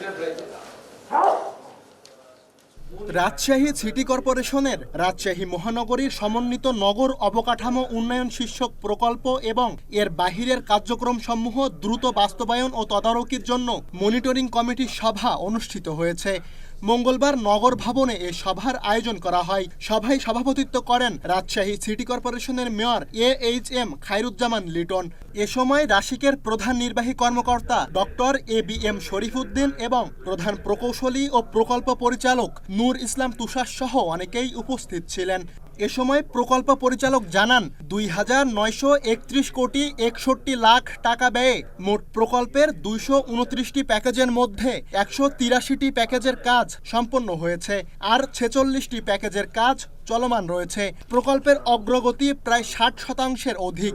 interpreta. Rajshahi city কর্পোরেশনের রাজশাহী মহানগরীর সমন্বিত নগর অবকাঠামো উন্নয়ন শীর্ষক প্রকল্প এবং এর বাহিরের কার্যক্রম সমূহ দ্রুত বাস্তবায়ন ও তদারকির জন্য মনিটরিং কমিটির সভা অনুষ্ঠিত হয়েছে। মঙ্গলবার নগর ভবনে এ সভার আয়োজন করা হয়। সভায় সভাপতিত্ব করেন রাজশাহী সিটি কর্পোরেশনের mayor A H M Khairuzzaman Liton. এ সময় রাশিকের প্রধান নির্বাহী কর্মকর্তা doctor A B M Sharifuddin এবং প্রধান প্রকৌশলী ও প্রকল্প পরিচালক নূর ইসলাম তুষার সহ অনেকেই উপস্থিত ছিলেন। এ সময় প্রকল্প পরিচালক জানান, দুই হাজার নয়শো একত্রিশ কোটি একষট্টি লাখ টাকা ব্যয়ে মোট প্রকল্পের দুইশো উনত্রিশটি প্যাকেজের মধ্যে একশো তিরাশিটি প্যাকেজের কাজ সম্পন্ন হয়েছে, আর ছেচল্লিশটি প্যাকেজের কাজ চলমান রয়েছে। প্রকল্পের অগ্রগতি প্রায় ষাট শতাংশের অধিক।